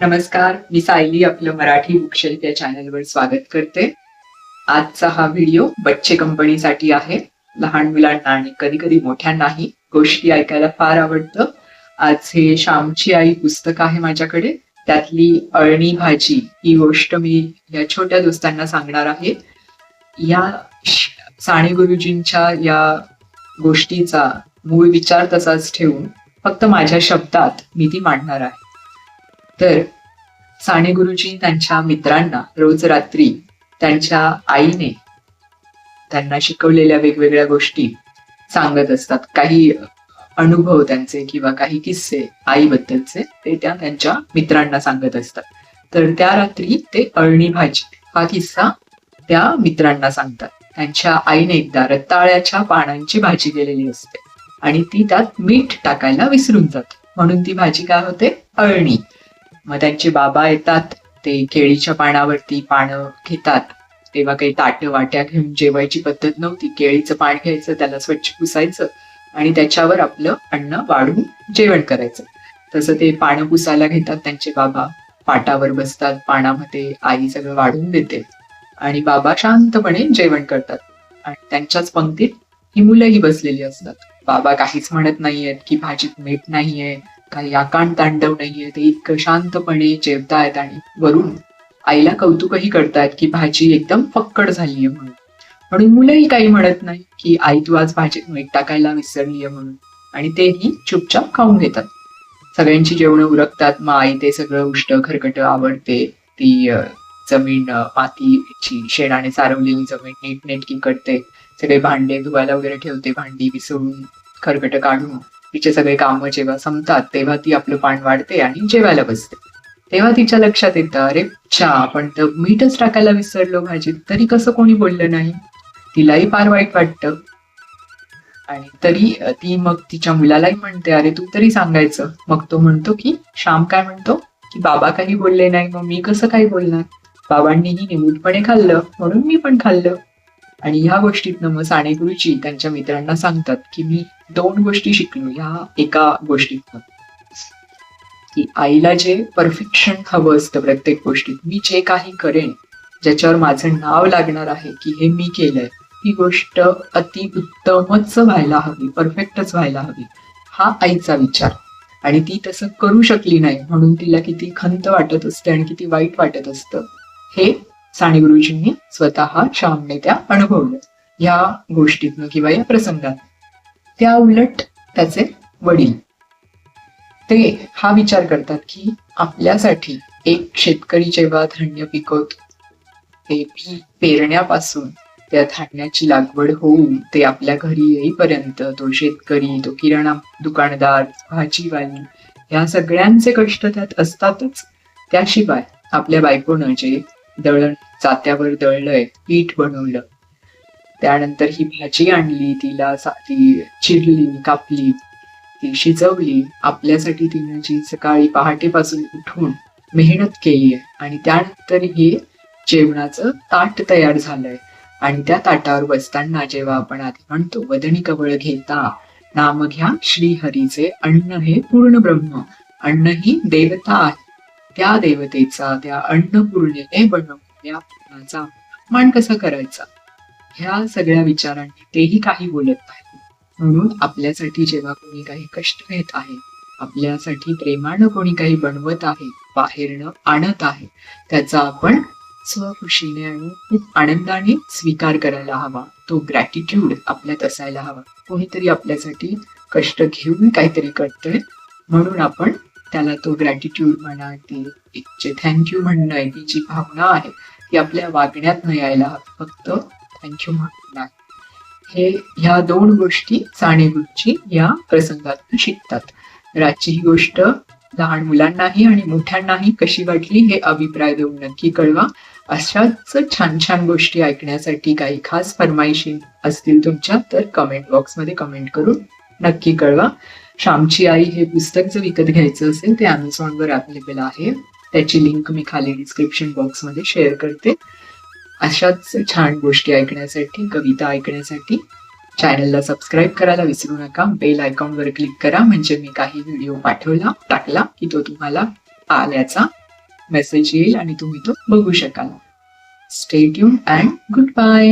नमस्कार मी सायली आपलं मराठी बुकशेल्फ या चॅनलवर स्वागत करते. आजचा हा व्हिडिओ बच्चे कंपनीसाठी आहे. लहान मुलांना आणि कधी कधी मोठ्यांनाही गोष्टी ऐकायला फार आवडतं. आज हे श्यामची आई पुस्तक आहे माझ्याकडे. त्यातली अळणी भाजी ही गोष्ट मी या छोट्या दोस्तांना सांगणार आहे. या साने गुरुजींच्या या गोष्टीचा मूळ विचार तसाच ठेवून फक्त माझ्या शब्दात मी ती मांडणार आहे. तर साने गुरुजी त्यांच्या मित्रांना रोज रात्री त्यांच्या आईने त्यांना शिकवलेल्या वेगवेगळ्या गोष्टी सांगत असतात. काही अनुभव त्यांचे किंवा काही किस्से आईबद्दलचे ते त्या त्यांच्या मित्रांना सांगत असतात. तर त्या रात्री ते अळणी भाजी हा किस्सा त्या मित्रांना सांगतात. त्यांच्या आईने एकदा रताळ्याच्या पानांची भाजी केलेली असते आणि ती त्यात मीठ टाकायला विसरून जाते. म्हणून ती भाजी काय होते? अळणी. मग त्यांचे बाबा येतात ते केळीच्या पानावरती पानं घेतात. तेव्हा काही ताट वाट्या घेऊन जेवायची पद्धत नव्हती. केळीचं पान घ्यायचं त्याला स्वच्छ पुसायचं आणि त्याच्यावर आपलं अन्न वाढून जेवण करायचं. तसं ते पानं पुसायला घेतात त्यांचे बाबा पाटावर बसतात पानामध्ये आई सगळं वाढून देते आणि बाबा शांतपणे जेवण करतात. आणि त्यांच्याच पंक्तीत ही मुलंही बसलेली असतात. बाबा काहीच म्हणत नाहीयेत की भाजीत मीठ नाहीये काही आकांड तांडव नाहीये ते इतकं शांतपणे जेवतायत आणि वरून आईला कौतुकही करतायत की भाजी एकदम फक्कड झालीये म्हणून. म्हणून मुलंही काही म्हणत नाही की आई तू आज भाजीत मीठ टाकायला विसरलीये म्हणून. आणि तेही चुपचाप खाऊन घेतात. सगळ्यांची जेवणं उरकतात मग आई ते सगळं उष्ट खरकट आवडते. ती जमीन मातीची शेणाने सारवलेली जमीन नीट नेटकी करते. सगळे भांडे धुवायला वगैरे ठेवते भांडी विसळून खरकट काढून तिचे सगळे कामं जेव्हा संपतात तेव्हा ती आपलं पान वाढते आणि जेवायला बसते. तेव्हा तिच्या लक्षात येतं अरे छा आपण तर मीठच टाकायला विसरलो भाजीत तरी कसं कोणी बोललं नाही? तिलाही फार वाईट वाटतं. आणि तरी ती मग तिच्या मुलालाही म्हणते अरे तू तरी सांगायचं. मग तो म्हणतो की श्याम काय म्हणतो? की बाबा काही बोलले नाही मग मी कसं काही बोलणार? बाबांनीही निमूटपणे खाल्लं म्हणून मी पण खाल्लं. आणि ह्या गोष्टीतनं मग साने गुरुजी त्यांच्या मित्रांना सांगतात की मी दोन गोष्टी शिकलो ह्या एका गोष्टीतनं. की आईला जे परफेक्शन हवं असतं प्रत्येक गोष्टीत मी जे काही करेन ज्याच्यावर माझं नाव लागणार आहे की हे मी केलंय ही गोष्ट अति उत्तमच व्हायला हवी परफेक्टच व्हायला हवी हा आईचा विचार. आणि ती तसं करू शकली नाही म्हणून तिला किती खंत वाटत असते आणि किती वाईट वाटत असतं हे साने गुरुजींनी स्वतः श्यामने त्या अनुभवल्या या गोष्टीतनं किंवा या प्रसंगात. त्या उलट त्याचे वडील. ते हा विचार करतात की आपल्यासाठी एक शेतकरी जेव्हा धान्य पिकवतो ते बी पेरण्यापासून त्या धान्याची लागवड होऊन ते आपल्या घरी येईपर्यंत तो शेतकरी तो किराणा दुकानदार भाजीवाली या सगळ्यांचे कष्ट त्यात असतातच. त्याशिवाय आपल्या बायकोनं जे दळण जात्यावर दळलंय पीठ बनवलं. त्यानंतर ही भाजी आणली तिला ती चिरली कापली ती शिजवली. आपल्यासाठी तिने जी सकाळी पहाटेपासून उठून मेहनत केली आहे आणि त्यानंतर हे जेवणाचं ताट तयार झालंय. आणि त्या ताटावर बसताना जेव्हा आपण आधी म्हणतो वदनी कवळ घेता नाम घ्या श्री हरीचे अन्न हे पूर्ण ब्रह्म. अन्न ही देवता आहे. त्या देवतेचा त्या अन्नपूर्णेने बनवलेल्या अन्नाचा मान कसा करायचा? ह्या सगळ्या विचारांनी तेही काही बोलत नाही. म्हणून आपल्यासाठी जेव्हा कोणी काही कष्ट घेत आहे आपल्यासाठी प्रेमानं कोणी काही बनवत आहे बाहेरनं आणत आहे त्याचा आपण स्वखुशीने आणि खूप आनंदाने स्वीकार करायला हवा. तो ग्रॅटिट्यूड आपल्यात असायला हवा. कोणीतरी आपल्यासाठी कष्ट घेऊन काहीतरी करतोय म्हणून आपण त्याला तो ग्रॅटिट्यूड म्हणा ती एक जे थँक्यू म्हणणं आहे ती जी भावना आहे ती आपल्या वागण्यात न यायला हवी फक्त थँक्यू म्हणणं हे ह्या दोन गोष्टी साने या प्रसंगात शिकतात. तर आजची ही गोष्ट लहान मुलांनाही आणि मोठ्यांनाही कशी वाटली हे अभिप्राय देऊन नक्की कळवा. अशाच छान छान गोष्टी ऐकण्यासाठी काही खास फरमाईशी असतील तुमच्या तर कमेंट बॉक्समध्ये कमेंट करून नक्की कळवा. श्यामची आई हे पुस्तक जर विकत घ्यायचं असेल ते अमेझॉनवर अवेलेबल आहे. त्याची लिंक मी खाली डिस्क्रिप्शन बॉक्समध्ये शेअर करते. अशाच छान गोष्टी ऐकण्यासाठी कविता ऐकण्यासाठी चॅनलला सबस्क्राईब करायला विसरू नका. बेल आयकॉनवर क्लिक करा. म्हणजे मी काही व्हिडिओ पाठवला टाकला की तो तुम्हाला आल्याचा मेसेज येईल आणि तुम्ही तो बघू शकाल. Stay tune and goodbye